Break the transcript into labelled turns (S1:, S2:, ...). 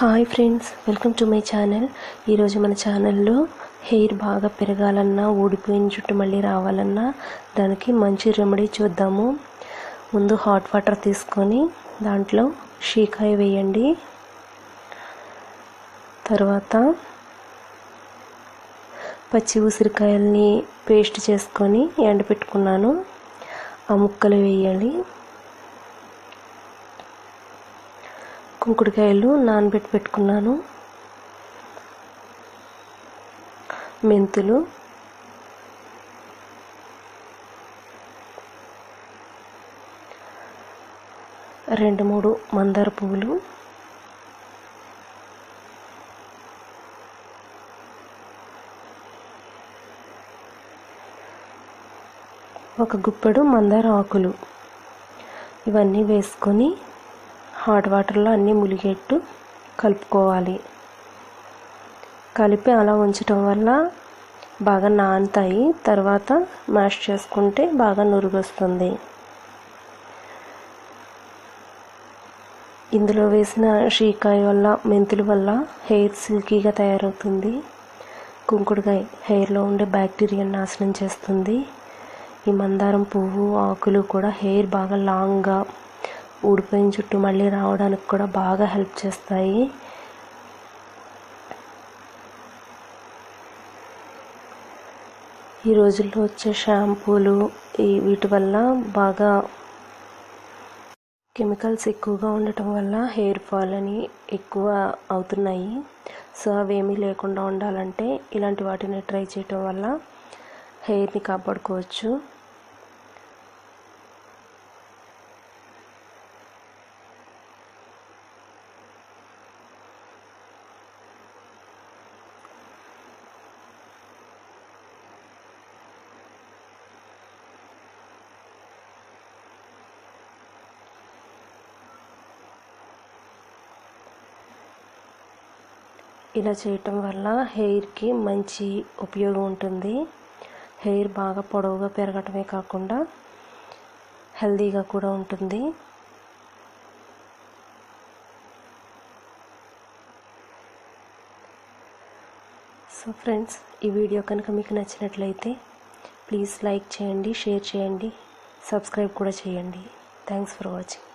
S1: Hi friends welcome to my channel. ఈరోజు మన ఛానల్లో హెయిర్ బాగా పెరగాలన్నా ఊడిపోయిన జుట్టు మళ్ళీ రావాలన్నా దానికి మంచి రెమెడీ చూద్దాము. ముందు హాట్ వాటర్ తీసుకొని దాంట్లో షీకాయ వేయండి. తర్వాత పచ్చి ఉసిరికాయల్ని పేస్ట్ చేసుకొని ఎండపెట్టుకున్నాను. ఆ ముక్కలు వేయాలి. కుంకుడుకాయలు నానబెట్టి పెట్టుకున్నాను. మెంతులు. రెండు మూడు మందార పువ్వులు. ఒక గుప్పెడు మందార ఆకులు. ఇవన్నీ వేసుకొని హాట్ వాటర్లో అన్నీ ములిగేట్టు కలుపుకోవాలి. కలిపి అలా ఉంచటం వల్ల బాగా నానుతాయి. తర్వాత మ్యాష్ చేసుకుంటే బాగా నురుగొస్తుంది. ఇందులో వేసిన షీకాయ వల్ల మెంతుల వల్ల హెయిర్ సిల్కీగా తయారవుతుంది. కుంకుడుకాయ హెయిర్లో ఉండే బ్యాక్టీరియా నాశనం చేస్తుంది. ఈ మందారం పువ్వు ఆకులు కూడా హెయిర్ బాగా లాంగ్గా ఊడిపోయిన చుట్టూ మళ్ళీ రావడానికి కూడా బాగా హెల్ప్ చేస్తాయి. ఈ రోజుల్లో వచ్చే షాంపూలు ఈ వీటి వల్ల బాగా కెమికల్స్ ఎక్కువగా ఉండటం వల్ల హెయిర్ ఫాల్ అని ఎక్కువ అవుతున్నాయి. సో అవేమీ లేకుండా ఉండాలంటే ఇలాంటి వాటిని ట్రై చేయటం వల్ల హెయిర్ని కాపాడుకోవచ్చు. ఇలా చేయటం వల్ల హెయిర్కి మంచి ఉపయోగం ఉంటుంది. హెయిర్ బాగా పొడవుగా పెరగటమే కాకుండా హెల్దీగా కూడా ఉంటుంది. సో ఫ్రెండ్స్ ఈ వీడియో కనుక మీకు నచ్చినట్లయితే ప్లీజ్ లైక్ చేయండి షేర్ చేయండి సబ్స్క్రైబ్ కూడా చేయండి. Thanks for watching.